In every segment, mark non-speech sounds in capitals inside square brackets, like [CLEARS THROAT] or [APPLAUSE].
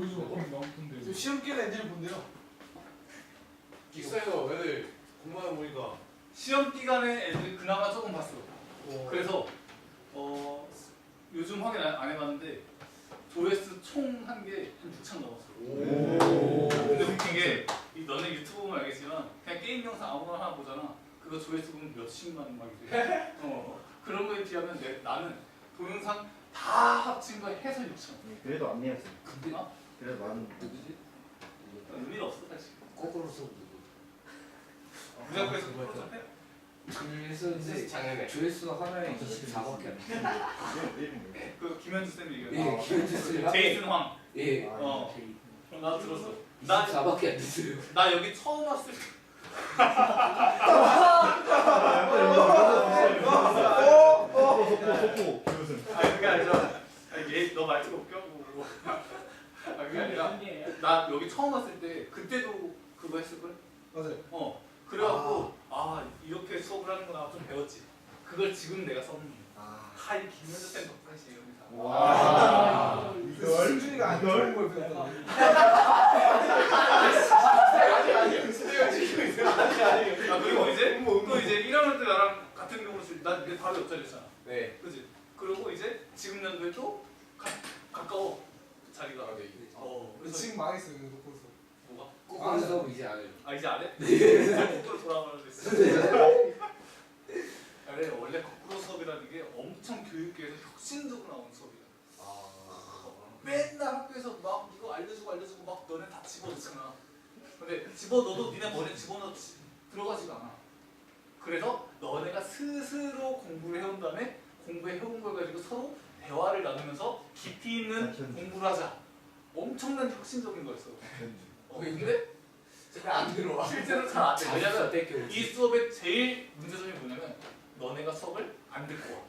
거의 많던데. 지금 시험 끼는 애들이 본대요. 있어요. 애들 공부하다 보니까. 시험 기간에 애들이 그나마 조금 봤어. 어. 그래서 어 요즘 확인 안, 안 해봤는데 조회수 총 한 게 한 6천 넘었어. 오. 근데 웃긴 게 이- 너네 유튜브 보면 알겠지만 그냥 게임 영상 아무거나 하나 보잖아. 그거 조회수 보면 몇십만 막 이래. [LAUGHS] 어 그런 거에 비하면 내, 나는 동영상 다 합친 거 해서 6천. 그래도 안 내었어. 근데 나 그래도 난 누구지? 의미가 없어 사실. 거꾸로 써 누구? 거 해. 글 했었는데 작년에. 조회수 하나에 24밖에 안 돼. 그 김현주 쌤이 얘기한 예, 김현주 쌤. 제이슨 황. 예. 어. 나 들었어. 나 24밖에 안 됐어요. 나 여기 처음 왔을 때 [LAUGHS] 속보 아니 그게 아니라 얘너 말투가 웃겨? 뭐. 아 그게 아니라 나 여기 처음 왔을 때 그때도 그거 했을걸? 맞아요. 어 그래갖고 아, 이렇게 수업을 하는구나 좀 배웠지 그걸 지금 내가 써먹는 거야 하이 김현주 쌤 덕분이지 여기서 와. 이걸 승준이가 안 좋은 걸 배웠다. 아 그리고 이제 또 이제 1학년 때 나랑 같은 경우로 난 이게 바로 옆자리였잖아 네. 그지? 그리고 이제 지금 연도에 또 가, 가까워 자리가 아, 네. 어 그래서 지금 망했어요. 뭐가? 거꾸로 수업 이제 안 해요. 아 이제 안 해? 네. 거꾸로 돌아가려 했어. 그래 원래 거꾸로 수업이라는 게 엄청 교육계에서 혁신적으로 나온 수업이야. 아. 맨날 학교에서 막 이거 알려주고 알려주고 막 너네 다 집어넣잖아. 근데 집어넣어도 니네 머리에 집어넣지 들어가지가 않아. 그래서 너네가 스스로 공부를 해온 다음에 공부해 해온 걸 가지고 서로 대화를 나누면서 깊이 있는. 공부를 하자. 엄청난 혁신적인 거였어. 어, 근데 제가 안 들어와. 실제로 잘안 돼. 왜냐면. 이 수업의 제일 문제점이 뭐냐면 너네가 수업을 안 듣고 와.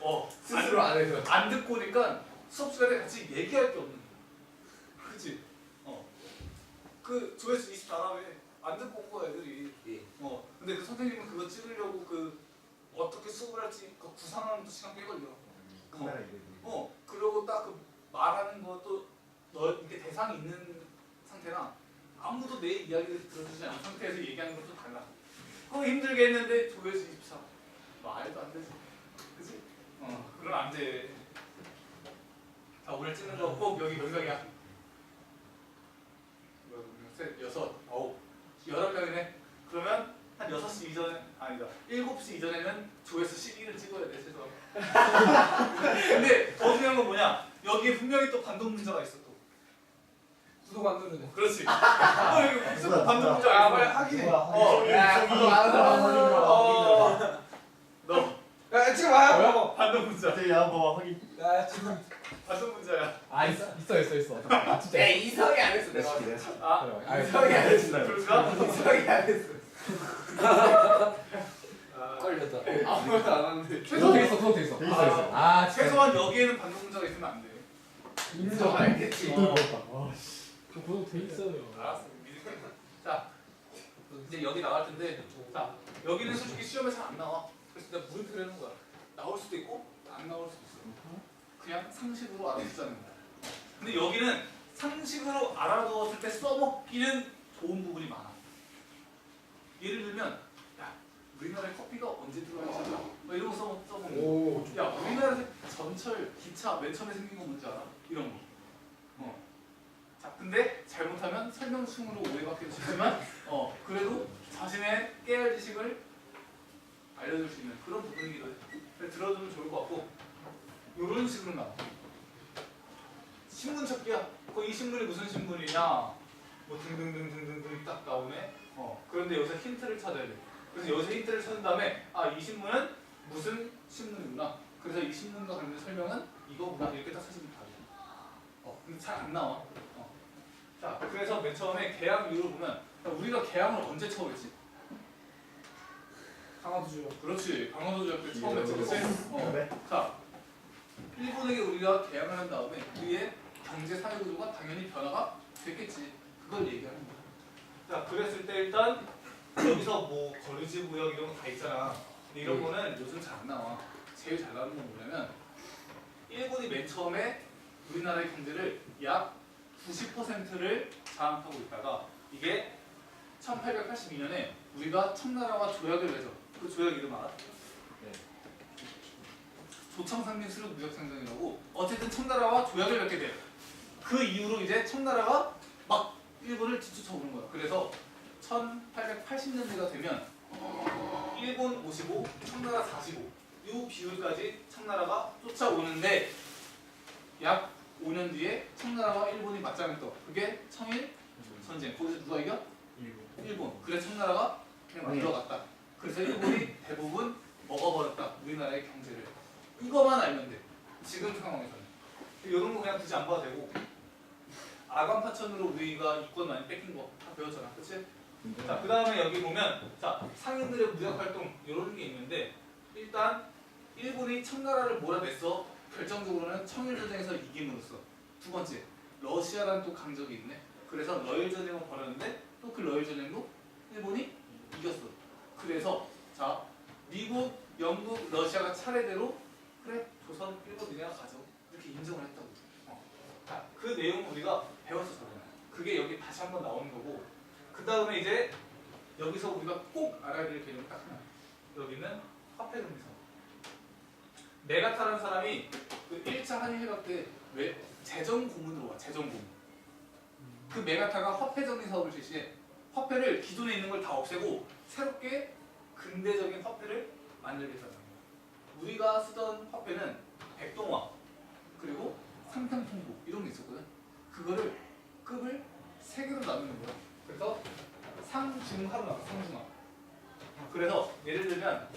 어, 스스로 안 해서. 안 듣고 오니까 수업 시간에 같이 얘기할 게 없는 거야. 그치? 어. 그 조회수 24라며 안 듣고 온 거야 애들이. 예. 어. 근데 그 선생님은 그거 찍으려고 그 어떻게 수업을 할지 그 구상하는 것도 시간 꽤 걸려. 카메라 이거. 어. 그리고 딱 그 말하는 것도 너 이게 대상이 있는 상태나 아무도 내 이야기를 들어주지 않은 상태에서 얘기하는 것도 달라. 그거 힘들게 했는데 조회수 24. 말도 안 되지. 그지? 어. 그럼 안 돼. 자 오늘 찍는 거 꼭 여기 몇 명이야? 몇 명? 셋, 여섯, 아홉, 열한 명이네. 그러면 한 6시 이전에 아니다 7시 이전에는 조회수 12를 찍어야 돼 최소한 [LAUGHS] 근데 더 중요한 건 뭐냐 여기에 분명히 또 반동 문자가 있어 또 구독 안 누르네. 그렇지 [LAUGHS] 어 여기 무슨 반동 문자가 있어 빨리 확인해. 어, 야, 그거 안 어, 너 야 지금 와요. 반동 문자 저희 한번 확인. 야 지금 반동 문자야 아 있어 있어 있어 있어. 아 진짜. [LAUGHS] 야, 이성이 안 했어, 내가. 내가. 아아 이성이 안 했어. 그런가? 이성이 안 했어. [LAUGHS] 아, 걸렸다. 아무것도 안 하는데. 그거 돼 있어 돼 있어. 돼 있어, 있어. 아 진짜. 최소한 여기에는 반동 문자가 있으면 안 돼 인정 알겠지. 어. 저 구독 돼 있어요. 믿을게 자 이제 여기 나갈 텐데 자 여기는 솔직히 시험에 잘안 나와. 그래서 내가 물음표를 해놓은 거야. 나올 수도 있고 안 나올 수도 있어. 그냥 상식으로 알아듣자는 거야. 근데 여기는 상식으로 알아두었을 때 써먹기는 좋은 부분이 많아. 예를 들면 야 우리나라에 커피가 언제 들어왔지 뭐 이런 거 써먹, 써먹는 거. 오. 야 우리나라에서 전철, 기차 맨 처음에 생긴 거 뭔지 알아? 이런 거. 어. 자 근데 잘못하면 설명충으로 오해받기도 쉽지만 어 그래도 자신의 깨알 지식을 알려줄 수 있는 그런 부분이기도 해. 그래서 들어두면 좋을 것 같고 이런 식으로 나와. 신문 찾기야. 그이 신문이 무슨 신문이냐? 뭐 등등등등등등 딱 나오네. 어 그런데 여기서 힌트를 찾아야 돼. 그래서 여기서 힌트를 찾은 다음에 아 이 신문은 무슨 신문이구나. 그래서 이 신문과 관련된 설명은 이거구나 이렇게 딱 찾으면 다 돼. 어, 근데 잘 안 나와. 어. 자, 그래서 맨 처음에 개항 이유를 보면 야, 우리가 개항을 언제 처음 했지? 강화도 줘. 그렇지. 강원도 대학교 때 처음 했지, 그렇지? 어. 그래? 자, 일본에게 우리가 개항을 한 다음에 우리의 경제 사회 구조가 당연히 변화가 됐겠지. 그걸 얘기하는 거야. 자, 그랬을 때 일단 여기서 뭐 거리지 무역 이런 거 다 있잖아. 근데 이런 거는 요즘 잘 안 나와. 제일 잘 나오는 건 뭐냐면 일본이 맨 처음에 우리나라의 경제를 약 90%를 장악하고 있다가 이게 1882년에 우리가 청나라와 조약을 맺어. 그 조약 이름 알아? 네. 조청상민 수륙 무역상전이라고 어쨌든 청나라와 조약을 맺게 돼. 그 이후로 이제 청나라가 막 일본을 뒤쫓아 오는 거야. 그래서 1880년대가 되면 일본 55, 청나라 45. 이 비율까지 청나라가 쫓아오는데 약 5년 뒤에 청나라와 일본이 맞짱을 떠. 그게 청일 전쟁. 거기서 누가 이겨? 일본. 그래 청나라가 그냥 막 네. 들어갔다. 그래서 [LAUGHS] 일본이 대부분 먹어버렸다. 우리나라의 경제를. 이거만 알면 돼. 지금 상황에서는. 이런 거 그냥 굳이 안 봐도 되고. 아관파천으로 우리가 이권 많이 뺏긴 거 다 배웠잖아. 그치? 자, 그 다음에 여기 보면 자 상인들의 무역 활동 이런 게 있는데 일단 일본이 청나라를 몰아냈어. 결정적으로는 청일전쟁에서 이김으로써 두 번째 러시아란 또 강적이 있네. 그래서 러일 전쟁을 벌였는데 또 그 러일 전쟁도 일본이 이겼어. 그래서 자 미국, 영국, 러시아가 차례대로 그래 조선, 일본 니네가 가져 이렇게 인정을 했다고. 어. 자, 그 내용 우리가 배웠었잖아요. 그게 여기 다시 한번 나오는 거고 그 다음에 이제 여기서 우리가 꼭 알아야 될 개념이 딱 하나. 여기는 화폐 정리 사업. 메가타라는 사람이 그 1차 한일 협약 때왜 재정 고문으로 와. 재정 고문. 그 메가타가 화폐 정리 사업을 실시해. 화폐를 기존에 있는 걸 다 없애고 새롭게 근대적인 화폐를 만들겠다는 거야. 우리가 쓰던 화폐는 백동화 그리고 상탕통보 이런 게 있었거든. 그거를 급을 세 개로 나누는 거야. 그래서 상중하로 나눠 상중하. 그래서 예를 들면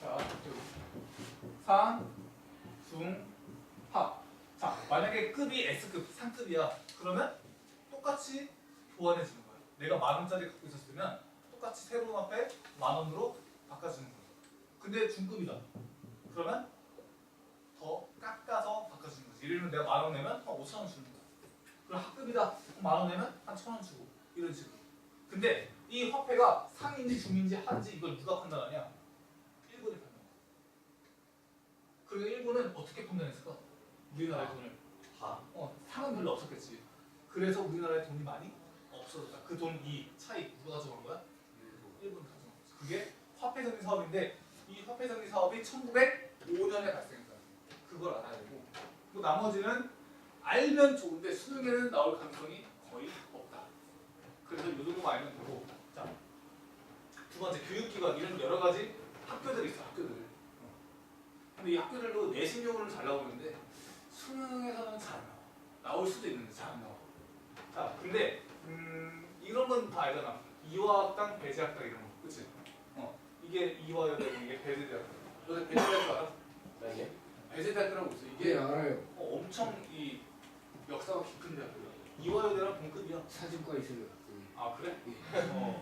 자 상, 중, 만약에 급이 S급 상급이야. 그러면 똑같이 교환해 주는 거야. 내가 만 원짜리 갖고 있었으면 똑같이 새로운 화폐 만 원으로 바꿔주는 거야. 근데 중급이다. 그러면 더 깎아서 바꿔주는 거지. 예를 들면 내가 만 원 내면 한 5천 원 주는 거야. 그럼 학급이다. 만 원 내면 한 천 원 주고 이런 식으로. 근데 이 화폐가 상인지 중인지 하인지 이걸 누가 판단하냐? 일본이 판단. 그리고 일본은 어떻게 판단했을까? 우리나라의 돈을. 다. 어, 상은 별로 없었겠지. 그래서 우리나라에 돈이 많이 없어졌다. 그 돈 이 차익 누가 가져간 거야? 일본이 가져간 거지. 그게 화폐 정리 사업인데 이 화폐 정리 사업이 1905년에 발생했다. 그걸 알아야 되고 그 나머지는 알면 좋은데 수능에는 나올 가능성이 거의 없다. 그래서 이 정도만 알면 되고 자, 두 번째 교육기관 이런 여러 가지 학교들이 있어 학교들. 어. 근데 이 학교들도 내신용으로는 잘 나오는데 수능에서는 잘안 나와. 나올 수도 있는데 잘 안 나와. 자, 근데 음, 이런 건 다 알잖아. 이화학당, 배제학당 이런 거, 그렇지? 어, 이게 이화여대고 이게 배제대학교. 너 배제대학교 알아? 네. 배제대학교라고 있어. 예 이게 알아요. 어, 엄청 이 역사가 깊은 대학교야. 이화여대랑 동급이야. 사진과 있어요. 아 그래? 예. 어.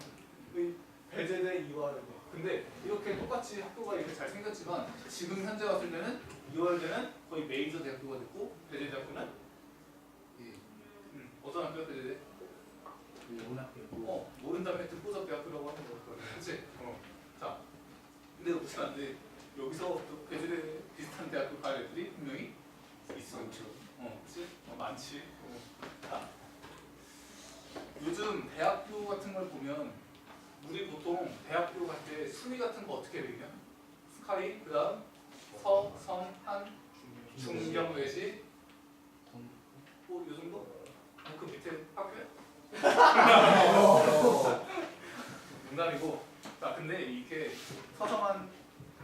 이 배제대 이화여대. 근데 이렇게 똑같이 학교가 이렇게 잘 생겼지만 지금 현재 왔을 때는 이화여대는 거의 메이저 대학교가 됐고 배제대학교는 예. 음, 어떤 학교야 배제대? 문학교. 어 모른다면 하여튼 뿌석대학교라고 하는 거 그렇지? 어. 자 근데 웃으면 안 돼. 여기서 또 배제대 비슷한 대학교 갈 애들이 분명히 있어. 많죠. 어, 그치? 어, 많지. 어. 자, 요즘 대학교 같은 걸 보면 우리 보통 대학교 갈 때 순위 같은 거 어떻게 매겨? 스카이, 그다음 서, 성, 한, 중경, 외시, 뭐, 요 정도? 어, 그 밑에 학교야? [LAUGHS] 농담이고. 자, 근데 이게 서성한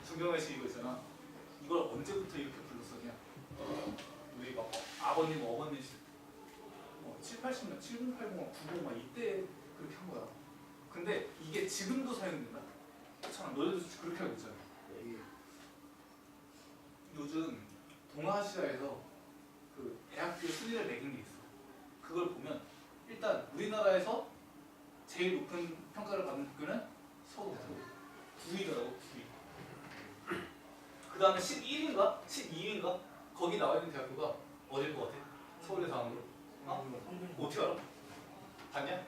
중경, 외시 이거 있잖아. 이걸 언제부터 이렇게 불렀었냐? 우리 막 아버님, 어머니 어, 7, 80년, 70, 80, 90, 막 이때 그렇게 한 거야. 근데 이게 지금도 사용된다? 그렇잖아. 너희도 그렇게 하고 있잖아. 예. 요즘 동아시아에서 그 대학교 순위를 매긴 게 있어. 그걸 보면 일단 우리나라에서 제일 높은 평가를 받는 학교는 서울, 서울. 9위더라고, 9위. 그 다음에 11위인가? 12위인가? 거기 나와 있는 대학교가 어딜 것 같아? 서울의 다음으로. 어? 어떻게 알아? 봤냐?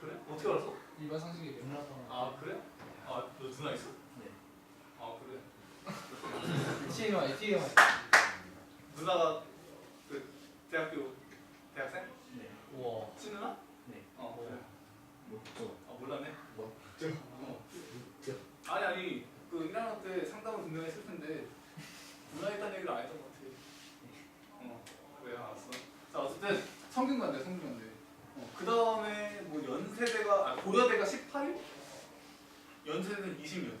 그래? 어떻게 알았어? 일반 상식이에요. 아 그래? 아너 누나 있어? 네. 아 그래? [LAUGHS] TMI, TMI. 누나가 그 대학교 대학생? 네. 우와. 친누나? 네. 어 그래. 뭐죠? 아 몰랐네. 뭐? 어. 아니 아니 그 1학년 때 상담을 분명히 했을 텐데 누나 있다는 얘기를 안 했던 것 같아. 어 그래 알았어. 자 어쨌든 성균관대 성균관대. 어, 그 다음에 뭐 연세대가 아 고려대가 18일? 연세대는 20몇.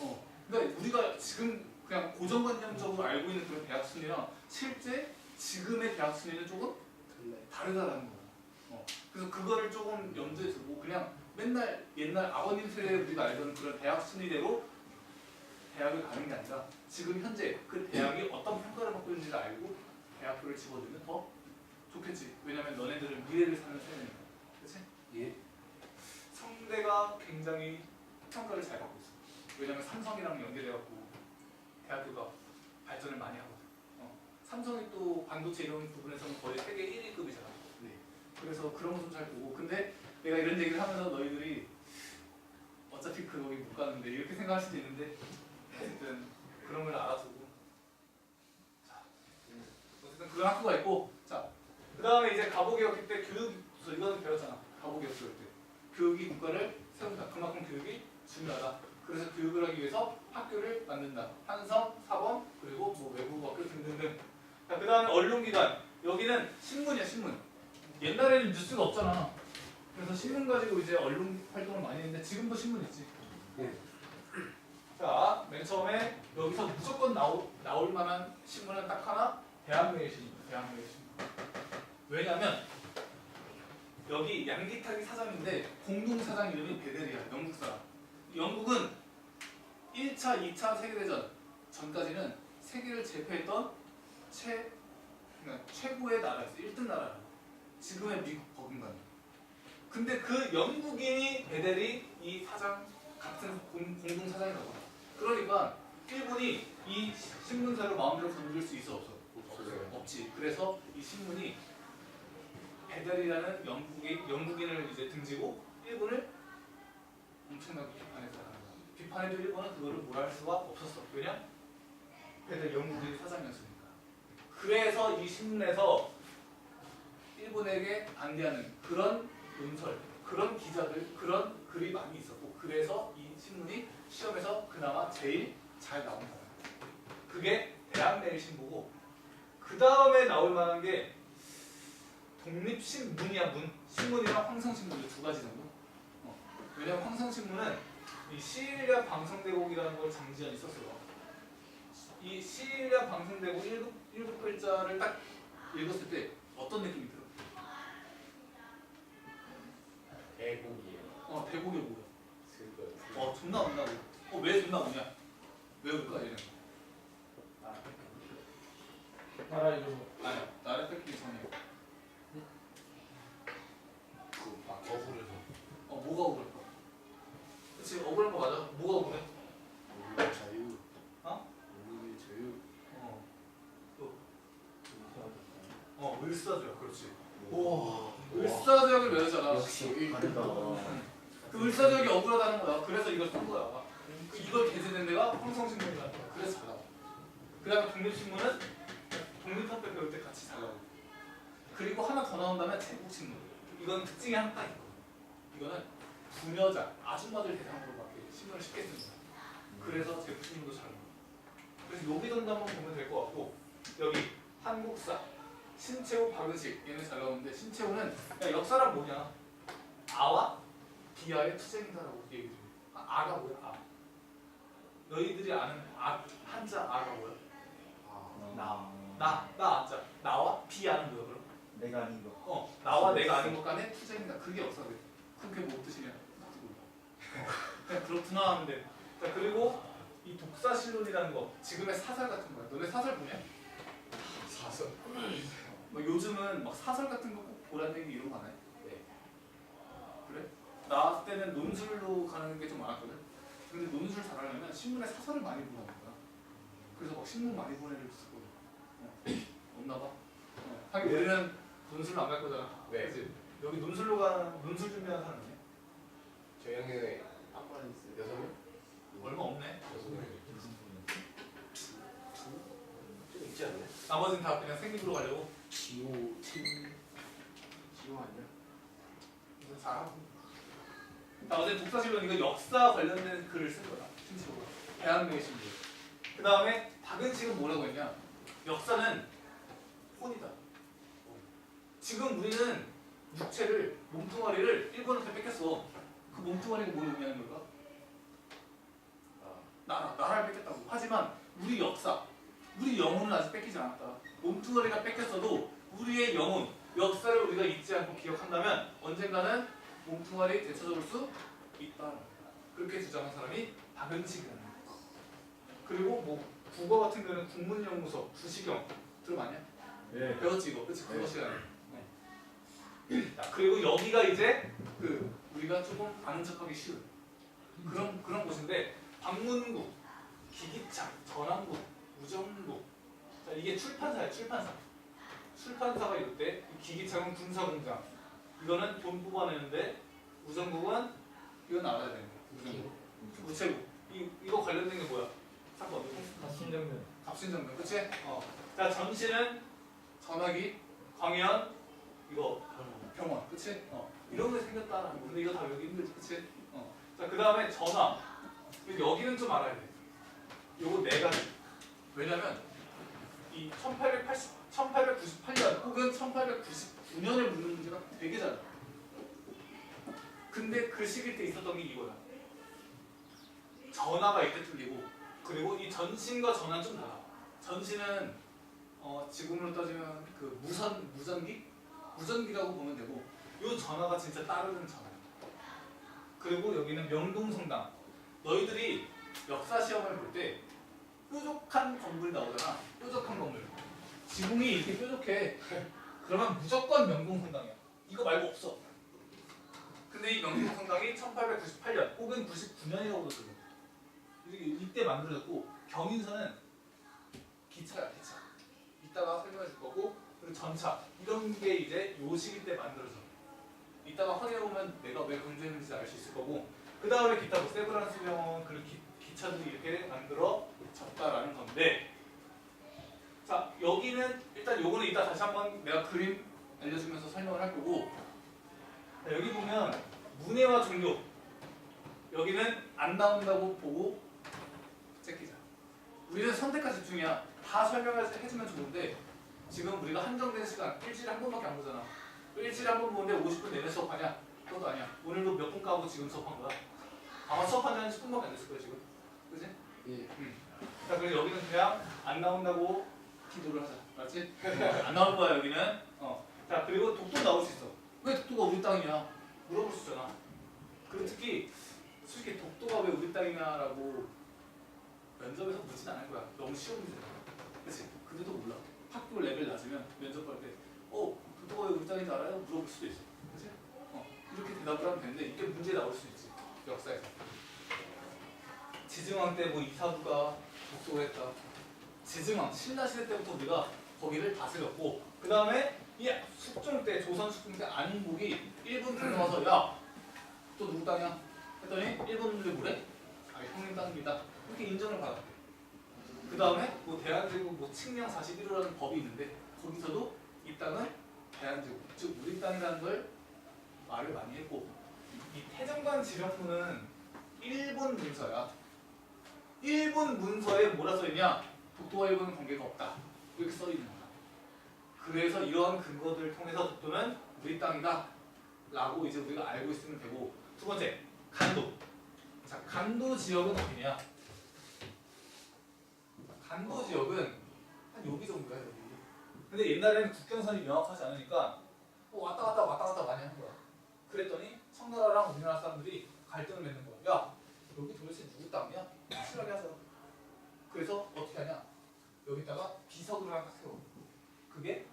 어. 그러니까 우리가 지금 그냥 고정관념적으로 알고 있는 그런 대학 순위랑 실제 지금의 대학 순위는 조금 다르다라는 거야. 어. 그래서 그거를 조금 염두에 두고 그냥 맨날 옛날 아버님 세대 우리가 알던 그런 대학 순위대로 대학을 가는 게 아니라 지금 현재 그 대학이 어떤 평가를 받고 있는지를 알고 대학교를 집어들면 더 좋겠지. 왜냐면 너네들은 미래를 사는 세대니까. 그렇지? 예. 성대가 굉장히 평가를 잘 받고. 왜냐면 삼성이랑 연계돼갖고 대학교가 발전을 많이 하거든. 어. 삼성이 또 반도체 이런 부분에서는 거의 세계 1위급이잖아. 네. 그래서 그런 거 좀 잘 보고. 근데 내가 이런 얘기를 하면서 너희들이 어차피 그 거기 못 가는데 이렇게 생각할 수도 있는데 어쨌든 그런 걸 알아두고. 자, 어쨌든 그런 학교가 있고. 자, 그 다음에 이제 가보개혁 때 교육, 이거는 배웠잖아. 가보개혁 때. 교육이 국가를 세운다. 그만큼 교육이 중요하다. 그래서 교육을 하기 위해서 학교를 만든다. 한성, 사범, 그리고 뭐 외국 학교 등등등. 자, 그 다음에 언론기관. 여기는 신문이야, 신문. 옛날에는 뉴스가 없잖아. 그래서 신문 가지고 이제 언론 활동을 많이 했는데 지금도 신문 있지. 네. 자, 맨 처음에 여기서 무조건 나오, 나올 만한 신문은 딱 하나, 대한매일신입니다. 대한매일신. 왜냐면 여기 양기탁이 사장인데 공동 사장 이름이 베델이야. 영국 사람. 영국은 1차, 2차 세계대전 전까지는 세계를 제패했던 최 그러니까 최고의 나라였어. 1등 나라. 지금의 미국 버금가니. 근데 그 영국인이 베델이 이 사장 같은 공, 공동 사장이라고. 그러니까 일본이 이 신문사를 마음대로 건들 수 있어 없어? 없어요. 없지. 그래서 이 신문이 베델이라는 영국인 영국인을 이제 등지고 일본을 엄청나게 거야. 비판해도 일본은 그거를 뭐라 할 수가 없었어. 왜냐? 베델 영국인 사장이었으니까. 그래서 이 신문에서 일본에게 반대하는 그런 논설, 그런 기자들, 그런 글이 많이 있었고 그래서 이 신문이 시험에서 그나마 제일 잘 나온 거야. 그게 대한매일신보고 그 다음에 나올 만한 게 독립신문이야 문 신문이랑 황성신문 두 가지 정도. 어. 왜냐면 황성신문은 이 시일야 방송대국이라는 걸 장지연이 썼어요. 이 시일야 방송대국 일곱 일곱 글자를 딱 읽었을 때 어떤 느낌이 들어? 애국이에요. 어 대국이 뭐야? 슬퍼요. 어 존나 온다고. 어 왜 존나 오냐? 왜 올까 얘는? 나라 이름. 아니야 나를 뺏기기 전에. 그막 억울해서. 어 뭐가 억울할까? 그치 억울한 거 맞아. 뭐가 억울해? 우리의 자유. 어? 우리의 자유. 어. 또. 어 을사조야 그렇지. 오. 을사조약을 외우잖아. 다르다. 그 을사조약이 억울하다는 거야. 그래서 이걸 쓴 거야. 그 이걸 게재된 데가 황성신문이야. 그래서 잘 나와. 그 다음에 독립신문은 독립학교 배울 때 같이 잘 나오고. 그리고 하나 더 나온다면 제국신문. 이건 특징이 하나 딱 있거든. 이거는 부녀자, 아줌마들 대상으로밖에 신문을 쉽게 씁니다. 그래서 제국신문도 잘 나와. 그래서 여기 정도 한번 보면 될 것 같고 여기 한국사, 신채호, 박은식 얘는 잘 나오는데 신채호는 야, 역사란 뭐냐? 아와 비아의 투쟁이다라고 얘기를 해. 아, 아가 뭐야? 아. 너희들이 아는 아 한자 아가 뭐야? 아. 나. 나, 나 아자. 나와 비아는 뭐야 그럼? 내가 아닌 거. 어, 나와 내가 아는 것 간의 투쟁이다. 그게 역사거든. 그게 뭐 뜻이냐? 나도 몰라. 어, 그냥 그렇구나 하는데. 자 그리고 이 독사실론이라는 거 지금의 사설 같은 거야. 너네 사설 보냐? 사설. 뭐 요즘은 막 사설 같은 거 꼭 보라는 얘기 이런 거? 네. 그래? 나 때는 논술로 가는 게 좀 많았거든. 근데 논술 잘하려면 신문에 사설을 많이 보라는 거야. 그래서 막 신문 많이 보내를 쓰거든. 어. 없나 봐. 어. 하긴 우리는 논술로 안 갈 거잖아. 네. 그치? 여기 논술로 가는 논술 준비하는 사람 있네. 저희 학년에 아빠는 있어요. 여섯 명? 얼마 없네. 여섯 명. 좀 있지 않나요? 나머지는 다 그냥 생기부로 가려고 지오 친 지호 아니야? 사. 자 어제 독서실은 이거 역사 관련된 글을 쓴 거야. 신식으로. 대한민국의 신비. 그 다음에 박은식은 뭐라고 했냐? 역사는 혼이다. 지금 우리는 육체를 몸뚱아리를 일본한테 뺏겼어. 그 몸뚱아리가 뭘 의미하는 걸까? 나라, 나라를 뺏겼다고. 하지만 우리 역사, 우리 영혼은 아직 뺏기지 않았다. 몸뚱아리가 뺏겼어도 우리의 영혼, 역사를 우리가 잊지 않고 기억한다면 언젠가는 몸뚱아리 되찾아올 수 있다. 그렇게 주장한 사람이 거야. 그리고 뭐 국어 같은 경우는 국문연구소, 주시경 들어봤냐? 예. 배웠지 이거, 그렇지? 국어 네. 시간에. 네. 자, 그리고 여기가 이제 그 우리가 조금 아는 척하기 쉬운 그런 그런 곳인데 방문국, 기기창, 전환국, 우정국. 자 이게 출판사야 출판사. 출판사가 이럴 때이 기기창은 군사공장. 이거는 돈 뽑아내는데 우정국은 이건 알아야 되는 거야. 우정국. 우체국. 이 이거 관련된 게 뭐야? 사건. 가신정면. 갑신정면, 그치? 어. 자 전시는 전화기, 광연, 이거 병원, 그치? 어. 이런 게 생겼다라는 거. 근데 이거 다 여기 힘들지, 그치? 어. 자, 그 다음에 전화. 여기는 좀 알아야 돼. 요거 네 가지. 왜냐면 이 1880, 1898년 혹은 1899년에 묻는 문제가 되게 잘 근데 그 시기 때 있었던 게 이거야. 전화가 이때 뚫리고 그리고 이 전신과 전화는 좀 달라. 전신은 어, 지금으로 따지면 그 무선 무전기 무전기라고 보면 되고 이 전화가 진짜 따르는 전화야. 그리고 여기는 명동성당. 너희들이 역사 시험을 볼 때 뾰족한 건물 나오잖아. 뾰족한 건물. 지붕이 이렇게 뾰족해. 그러면 무조건 명동성당이야. 이거 말고 없어. 근데 이 명동성당이 1898년 혹은 99년이라고도 들어. 이때 만들어졌고 경인선은 기차야 기차. 이따가 설명해 줄 거고 그리고 전차 이런 게 이제 요 시기 때 만들어져. 이따가 확인해 보면 내가 왜 강조했는지 알 수 있을 거고 그 다음에 기타 뭐 세브란스 병원 그리고 기, 기차들이 이렇게 만들어졌다라는 건데 자 여기는 일단 요거는 이따 다시 한번 내가 그림 알려주면서 설명을 할 거고. 자, 여기 보면 문예와 종교 여기는 안 나온다고 보고 제끼자. 우리는 선택과 집중이야 다 설명해주면 좋은데 지금 우리가 한정된 시간 일주일에 한 번밖에 안 보잖아. 일주일에 한 번 보는데 50분 내내 수업하냐? 그것도 아니야. 오늘도 몇 분 까고 지금 수업한 거야? 아마 수업한 지한 10분밖에 안 됐을 거야 지금. 그지? 예. 자 그래서 여기는 그냥 안 나온다고 기도를 하자 알았지? [LAUGHS] 안 나올 거야 여기는 어. 자 그리고 독도 나올 수 있어 왜 독도가 우리 땅이냐 물어볼 수 있잖아 그리고 특히 솔직히 독도가 왜 우리 땅이냐라고 면접에서 묻진 않을 거야 너무 쉬운 문제야 그치? 근데도 몰라 학교 레벨 낮으면 면접 볼 때 어? 독도가 왜 우리 땅인지 알아요? 물어볼 수도 있어 그치? 어. 이렇게 대답을 하면 되는데 이게 문제 나올 수 있지 역사에서 지증왕 때 뭐 이사부가 독도를 했다 지증왕 신라 시대 때부터 우리가 거기를 다스렸고 그 다음에 이 숙종 때 조선 숙종 때 안국이 일본 들어와서 야또 누구 땅이야? 했더니 일본 분들이 뭐래? 아 형님 땅입니다. 이렇게 인정을 받았대. 그 다음에 뭐 대한제국 뭐 칙령 41호라는 법이 있는데 거기서도 이 땅은 대한제국 즉 우리 땅이라는 걸 말을 많이 했고 이 태정관 지령부는 일본 문서야. 일본 문서에 뭐라 써있냐? 독도와 일본은 관계가 없다 이렇게 써있는 거야 그래서 이러한 근거들을 통해서 독도는 우리 땅이다 라고 이제 우리가 알고 있으면 되고 두 번째 간도. 자 간도 지역은 어디냐? 간도 지역은 한 여기 정도야 여기. 근데 옛날에는 국경선이 명확하지 않으니까 뭐 왔다 갔다 왔다 갔다 많이 한 거야. 그랬더니 청나라랑 우리나라 사람들이 갈등을 맺는 거야. 야 여기 도대체 누구 땅이야? 확실하게 하자. 그래서 어떻게 하냐 여기다가 비석을 하나 딱 세워 그게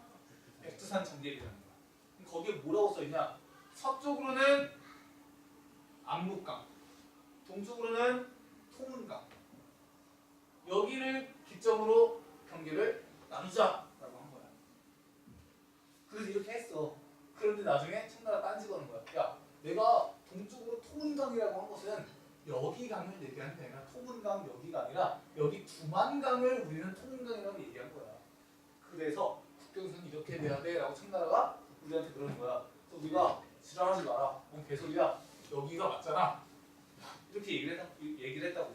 백두산 정계이라는 거야. 거기에 뭐라고 써있냐? 서쪽으로는 압록강 동쪽으로는 통은강. 여기를 기점으로 경계를 나누자라고 한 거야. 그래서 이렇게 했어. 그런데 나중에 청나라 딴지 거는 거야. 야 내가 동쪽으로 통은강이라고 한 것은 여기 강을 얘기하는 게 아니라 통은강 여기가 아니라 여기 두만강을 우리는 통은강이라고 얘기한 거야 이렇게 돼야 돼라고 청나라가 우리한테 그러는 거야. 그래서 우리가 지랄하지 마라. 뭔 개소리야. 여기가 맞잖아. 이렇게 얘기를 했다, 얘기를 했다고.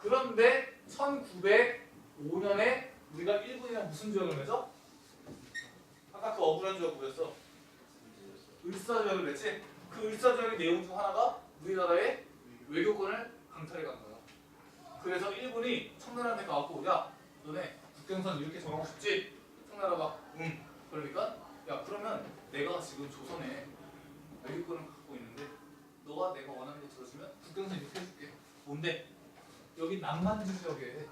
그런데 1905년에 우리가 일본이랑 무슨 조약을 맺어? 아까 그 억울한 조약 뭐였어? 을사조약을 맺지? 그 을사조약의 내용 중 하나가 우리나라의 외교권을 강탈해 간 거야. 그래서 일본이 청나라한테 가갖고 야 너네 국경선 이렇게 정하고 싶지? 청나라가 응. 그러니까 야 그러면 내가 지금 조선에 외교권을 갖고 있는데 너가 내가 원하는 거 들어주면 국경선 이렇게 해줄게. 뭔데? 여기 남만주 지역에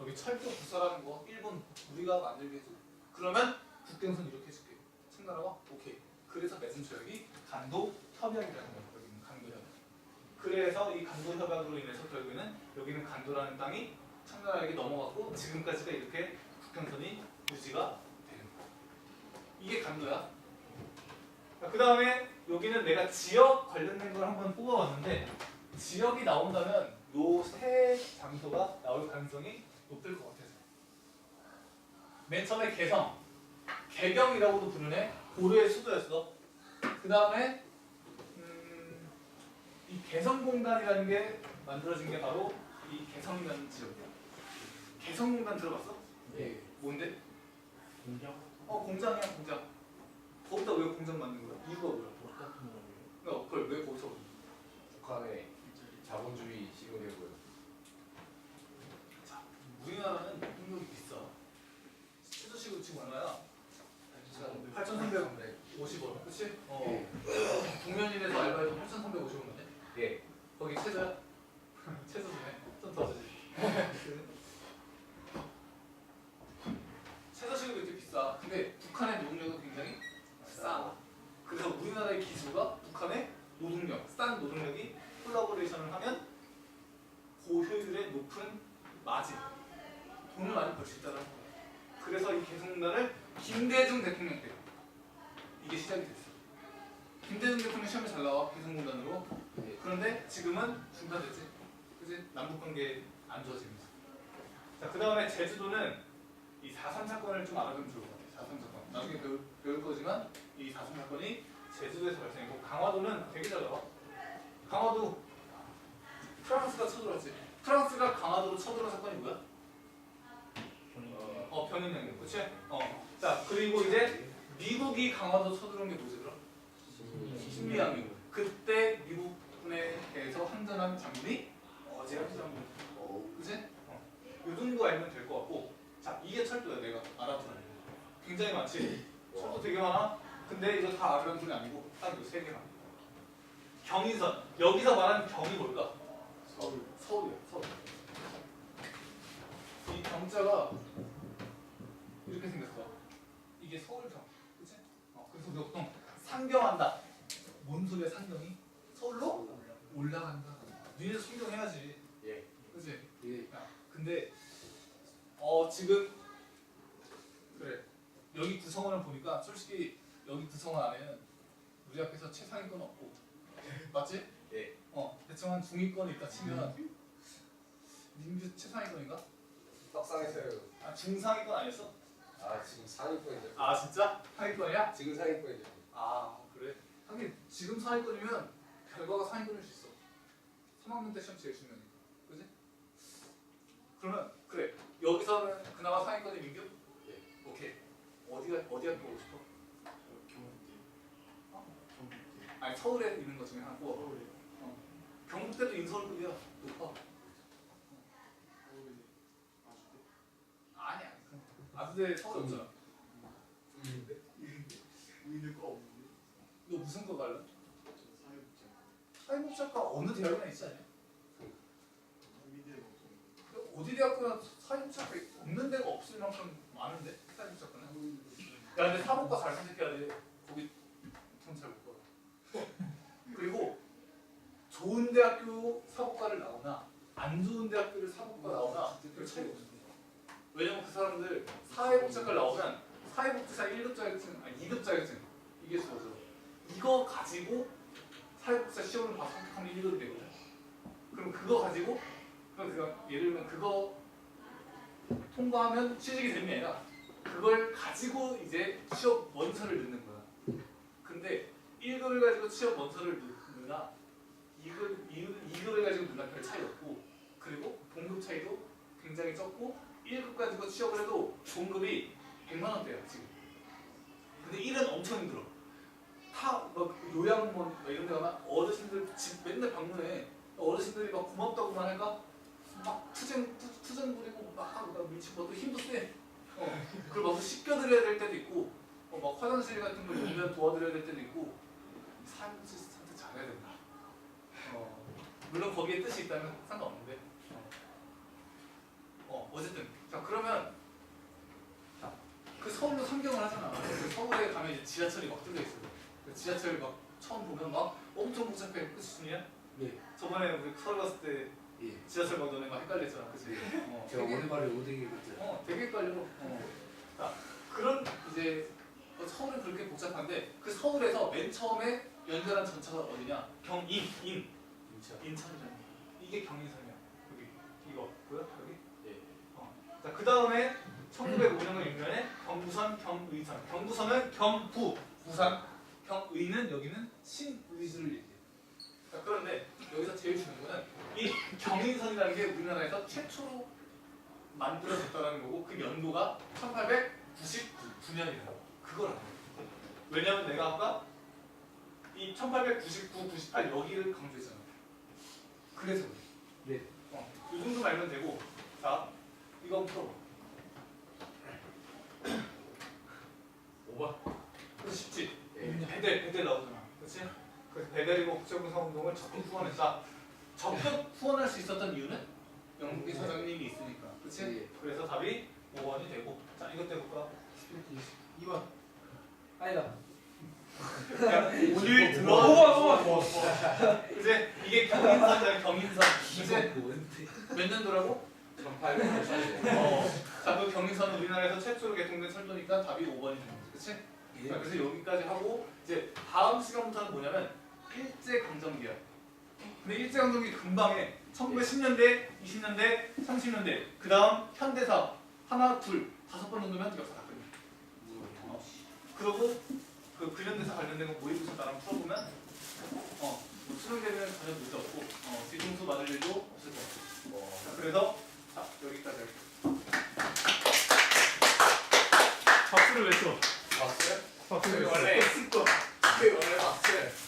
여기 철도 부사라는 거 일본 우리가 만들게 해줘. 그러면 국경선 이렇게 해줄게. 청나라가 오케이. 그래서 맺은 조약이 간도 협약이라는 거야. 그래서 이 간도 협약으로 인해서 결국에는 여기는 간도라는 땅이 청나라에게 넘어갔고 지금까지가 이렇게 국경선이 유지가 되는 거야. 이게 간도야. 그 다음에 여기는 내가 지역 관련된 걸 한번 뽑아봤는데 지역이 나온다면 요 세 장소가 나올 가능성이 높을 것 같아서. 맨 처음에 개성, 개경이라고도 부르네. 고려의 수도였어. 그 다음에 음, 이 개성공단이라는 게 만들어진 게 바로 이 개성이라는 지역이야. 개성공단 들어봤어? 예. 뭔데? 공장 어 공장이야 공장. 거기다 왜 공장 만든 거야? 이유가 뭐야? 똑같은 거예요. 그러니까 그걸 왜 거기서 북한의 자본주의 시그널고요. 자, 우리나라는 노동력이 비싸. 최저시급 지금 얼마야? 8,350원. 그치? 어. 동면인에서 알바해도 8,350원인데? 예. 거기 최저야? 최저 [LAUGHS] 주네. 좀 더 주지. 최저시급이 이렇게 비싸. 근데 북한의 노동력은 굉장히 싸. 그래서 우리나라의 기수가 북한의 노동력, 싼 노동력이 콜라보레이션을 하면 고효율의 높은 마진, 돈을 많이 벌 수 있다는 거야. 그래서 이 개성공단을 김대중 대통령 때 이게 시작이 됐어. 김대중 대통령 시험에 잘 나와 개성공단으로. 그런데 지금은 중단됐지. 남북 관계 안 좋아지면서. 자, 그 다음에 제주도는 이 4.3 사건을 좀 알아두면 좋을 것 같아. 4.3 사건. 나중에 배울, 배울 거지만 이 4.3 사건이 제주도에서 발생했고 강화도는 되게 잘 나와. 강화도 프랑스가 쳐들어왔지. 프랑스가 강화도로 쳐들어온 사건이 뭐야? 어, 변인양력, 그치? 어. 자, 그리고 이제 미국이 강화도 쳐들어온 게 뭐지, 그럼? 신미양력. 그때 미국군에 대해서 항전한 장군이 어제한 장군. 그치? 어. 요 정도 알면 될 것 같고. 자, 이게 철도야, 내가 알아두는 거. 굉장히 많지? 철도 되게 많아? 근데 이거 다 알아두는 게 아니고 딱 요 세 개만. 경인선. 여기서 말하는 경이 뭘까? 서울. 서울이야, 서울. 이 경자가 이렇게 생겼어. 이게 서울경, 그치? 어, 그래서 우리가 보통 상경한다. 뭔 소리야, 상경이? 서울로 올라간다. 니네 상경해야지. 예. 근데 어 지금 그래 여기 구성원을 보니까 솔직히 여기 구성원 안에는 우리 학교에서 최상위권 없고 [LAUGHS] 맞지? 예. 어 대충 한 중위권 있다 치면 민규 최상위권인가? 떡상했어요. 아 중상위권 아니었어? 아 지금 상위권이죠. 아 진짜? 상위권이야? 지금 상위권이죠. 아 그래? 하긴 지금 상위권이면 결과가 상위권일 수 있어 3학년 때 시험 제일 그지? 그러면 그래 여기서는 그나마 상위권이 민규? 예. 오케이. 어디가 어디 학교 오고 싶어? 아니 서울에 있는 것 중에 하나고 어. 경북대도 인서울급이야. 높아. 아니야. 아주대 서울 없잖아. 너 무슨 거 갈래? 사회복지학과 어느 대학이나 있지 않냐? 어디 대학교나 사회복지학과 없는 데가 없을 만큼 많은데? 사회복지학과는? 야 근데 사복과 잘 선택해야 돼. 거기 돈잘못 벌어. [LAUGHS] 그리고 좋은 대학교 사복과를 나오나 안 좋은 대학교를 사복과 나오나 별 차이가 없어. 왜냐면 그 사람들 사회복지학과를 나오면 사회복지사 1급 자격증 아니 2급 자격증 이게 주어져 이거 가지고 사회복지사 시험을 봐서 합격하면 1급이 되거든. 그럼 그거 가지고 그럼 그거 예를 들면 그거 통과하면 취직이 되는 게 아니라 그 그걸 가지고 이제 취업 원서를 넣는 거야. 근데 1급을 가지고 취업 원서를 넣느나 2급, 2급을 가지고 넣느나 별 차이 없고 그리고 봉급 차이도 굉장히 적고 1급 가지고 취업을 해도 봉급이 100만 원대야 지금. 근데 1은 엄청 힘들어. 다막 요양원 막 이런 데 가면 어르신들 집 맨날 방문해. 어르신들이 막 고맙다고만 할까? 막 투정 투, 투정 부리고 막, 막 미치고 또 힘도 세. 어, 그걸 막 씻겨드려야 될 때도 있고, 어, 막 화장실 같은 거 용면 도와드려야 될 때도 있고, 산지 산지 잘해야 된다. 어, 물론 거기에 뜻이 있다면 상관없는데. 어, 어 어쨌든 자 그러면 자, 그 서울로 상경을 하잖아. 그 서울에 가면 이제 지하철이 막 뚫려 있어. 그 지하철 막 처음 보면 막 엄청 복잡해. 그치 준이야? 네. 저번에 우리 서울 갔을 때 예. 지하철 막 너네 막 헷갈렸잖아. 그치? [LAUGHS] 어, 제가 되게- 오랜만에 오뎅이 그때. 어, 되게 헷갈려. 어. 자, 그런 이제 어, 서울은 그렇게 복잡한데 그 서울에서 맨 처음에 연결한 전차가 어디냐? 경인, 인, 진짜. 인천이잖아. 이게 경인선이야. 여기 이거 보여? 여기? 예. 어. 자, 그 다음에 1905년 6년에 경부선, 경의선. 경부선은 경부, 부산, 경의는 여기는 신의주를 얘기해. 자, 그런데 여기서 제일 중요한 거는 이 경인선이라는 게 우리나라에서 최초로 만들어졌다는 거고 그 연도가 1899년이라고 그걸 알아요. 왜냐면 내가 아까 이 1899, 98 여기를 강조했잖아. 그래서 그래. 네. 어, 이 정도 알면 되고 자 이거 한번 풀어봐. [CLEARS THROAT] 5번. 그래서 쉽지. 예. 배들 배들 나오잖아. 그렇지? 그래서 배들이고 국제공사 운동을 적극 후원했다. 적극 후원할 수 있었던 이유는 영국의 사장님이 있으니까. 그렇지? 예. 그래서 답이 5번이 되고 자 이것 때볼까 2번. 아니다. 오늘 들어 우와, 우와. 이제 이게 경인선이야 경인선 이제 뭔데? 몇 년도라고? 1880. 어. 자 그 경인선은 우리나라에서 최초로 개통된 철도니까 답이 5번이 되는 거지? 예. 자, 그래서 여기까지 하고 이제 다음 시간부터는 뭐냐면 일제강점기야. 근데 일제강점기 금방에 1910년대, 20년대, 30년대 그 다음 현대사 하나, 둘, 다섯 번 정도면 역사 다 끝나. 어. 그러고 그 근현대사 관련된 거 모의고사 나랑 풀어보면 어, 수능대는 전혀 문제 없고 어, 뒤통수 맞을 일도 없을 것 같아. 자, 그래서 자, 여기까지 할게. 박수를 외쳐. 박수? 박수를 네, 원래 박수. 네, 원래 박수.